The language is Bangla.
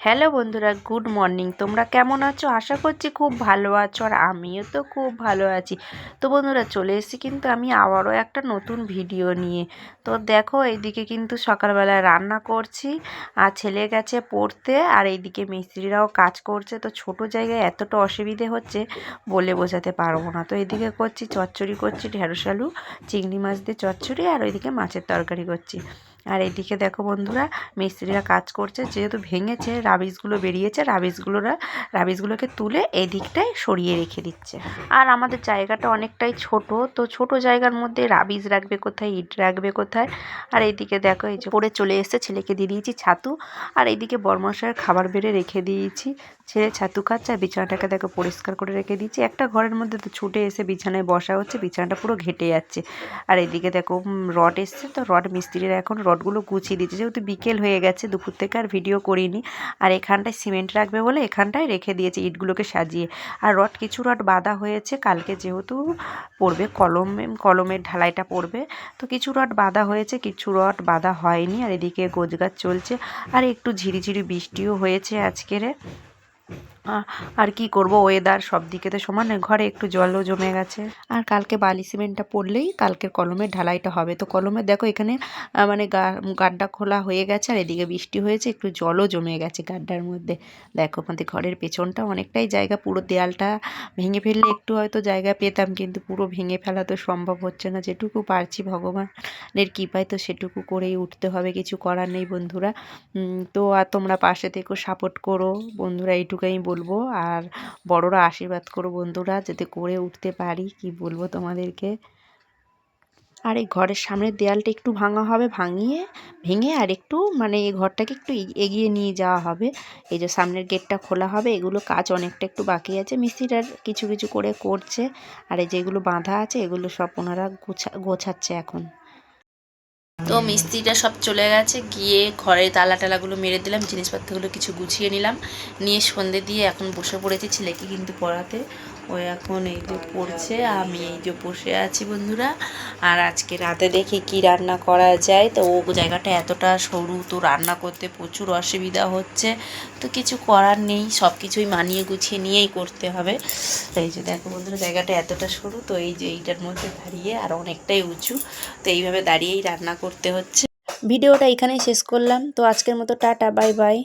হ্যালো বন্ধুরা, গুড মর্নিং। তোমরা কেমন আছো? আশা করছি খুব ভালো আছো আর আমিও তো খুব ভালো আছি। তো বন্ধুরা, চলে এসেছি কিন্তু আমি আবারও একটা নতুন ভিডিও নিয়ে। তো দেখো, এইদিকে কিন্তু সকালবেলায় রান্না করছি, আর ছেলে গেছে পড়তে, আর এইদিকে মিস্ত্রিরাও কাজ করছে। তো ছোট জায়গায় এতটা অসুবিধে হচ্ছে বলে বোঝাতে পারব না। তো এদিকে করছি, চচ্চড়ি করছি, ঢেঁড়স আলু, চিংড়ি মাছ দিয়ে চচ্চড়ি, আর ওইদিকে মাছের তরকারি করছি। আর এদিকে দেখো বন্ধুরা, মিস্ত্রিরা কাজ করছে, যেহেতু ভেঙেছে, রাবিশগুলো বেরিয়েছে, রাবিশগুলোরা, রাবিশগুলোকে তুলে এই দিকটায় সরিয়ে রেখে দিচ্ছে। আর আমাদের জায়গাটা অনেকটাই ছোট, তো ছোট জায়গার মধ্যে রাবিশ রাখবে কোথায়, ইট রাখবে কোথায়? আর এইদিকে দেখো, এই যে পরে চলে এসছে, ছেলেকে দিয়ে দিয়েছি ছাতু। আর এইদিকে বর্মশায়ের খাবার বেড়ে রেখে দিয়েছি। ছেলে ছাতু খাচ্ছে আর বিছানাটাকে দেখো পরিষ্কার করে রেখে দিয়েছি। একটা ঘরের মধ্যে তো ছুটে এসে বিছানায় বসা হচ্ছে, বিছানাটা পুরো ঘেটে যাচ্ছে। আর এদিকে দেখো রড এসছে তো, রড মিস্ত্রিরা এখন রডগুলো গুছিয়ে দিচ্ছে। যেহেতু বিকেল হয়ে গেছে, দুপুর থেকে আর ভিডিও করিনি। আর এখানটায় সিমেন্ট রাখবে বলে এখানটায় রেখে দিয়েছে ইটগুলোকে সাজিয়ে। আর রড, কিছু রড বাঁধা হয়েছে। কালকে যেহেতু পড়বে কলম কলমের ঢালাইটা পড়বে। তো কিছু রড বাঁধা হয়েছে, কিছু রড বাঁধা হয়নি। আর এদিকে গোছগাছ চলছে। আর একটু ঝিরিঝিরি বৃষ্টিও হয়েছে আজকেরে। আর কি করব? ওয়েদার সব দিকে তো সমানে, ঘরে একটু জলও জমে গেছে। আর কালকে বালি সিমেন্টটা পড়লেই কালকের কলমের ঢালাইটা হবে। তো কলমের দেখো এখানে মানে গাড্ডা খোলা হয়ে গেছে, আর এদিকে বৃষ্টি হয়েছে, একটু জলও জমে গেছে গাড্ডার মধ্যে। দেখো আমাদের ঘরের পেছনটা অনেকটাই জায়গা, পুরো দেয়ালটা ভেঙে ফেললে একটু হয়তো জায়গা পেতাম, কিন্তু পুরো ভেঙে ফেলা তো সম্ভব হচ্ছে না। যেটুকু পারছি ভগবানের কৃপায় তো সেটুকু করেই উঠতে হবে, কিছু করার নেই বন্ধুরা। তো আর তোমরা পাশে থেকেও সাপোর্ট করো। বন্ধুরা এইটুকু আমি এইটুকুই বলব? আর বড়রা আশীর্বাদ করো বন্ধুরা, যাতে করে উঠতে পারি, কি বলব তোমাদেরকে? আর এই ঘরের সামনের দেয়ালটা একটু ভাঙা হবে, ভাঙিয়ে, ভেঙে আর একটু মানে এই ঘরটাকে একটু এগিয়ে নিয়ে যাওয়া হবে। এই যে সামনের গেটটা খোলা হবে, এগুলো কাজ অনেকটা একটু বাকি আছে। মিস্ত্রিরা কিছু কিছু করে করছে। আর এই যেগুলো বাঁধা আছে, এগুলো সব ওনারা গোছা গোছাচ্ছে এখন। তো মিস্ত্রিটা সব চলে গেছে, গিয়ে ঘরের তালা টালাগুলো মেরে দিলাম, জিনিসপত্রগুলো কিছু গুছিয়ে নিলাম, নিয়ে সন্ধে দিয়ে এখন বসে পড়েছে ছেলেকে কিন্তু পড়াতে। ও এখন এই যে পড়ছে, আমি এই যে বসে আছি বন্ধুরা। আর আজকে রাতে দেখে কি রান্না করা যায়। তো ও জায়গাটা এতটা সরু, তো রান্না করতে প্রচুর অসুবিধা হচ্ছে। তো কিছু করার নেই সব কিছুই মানিয়ে গুছিয়ে নিয়েই করতে হবে। এই যে দেখো বন্ধুরা, জায়গাটা এতটা সরু, তো এই যে এইটার মধ্যে দাঁড়িয়ে আর অনেকটাই উঁচু। তো এইভাবে দাঁড়িয়েই রান্না করতে হচ্ছে। ভিডিওটা এখানেই শেষ করলাম। তো আজকের মতো টাটা, বাই বাই।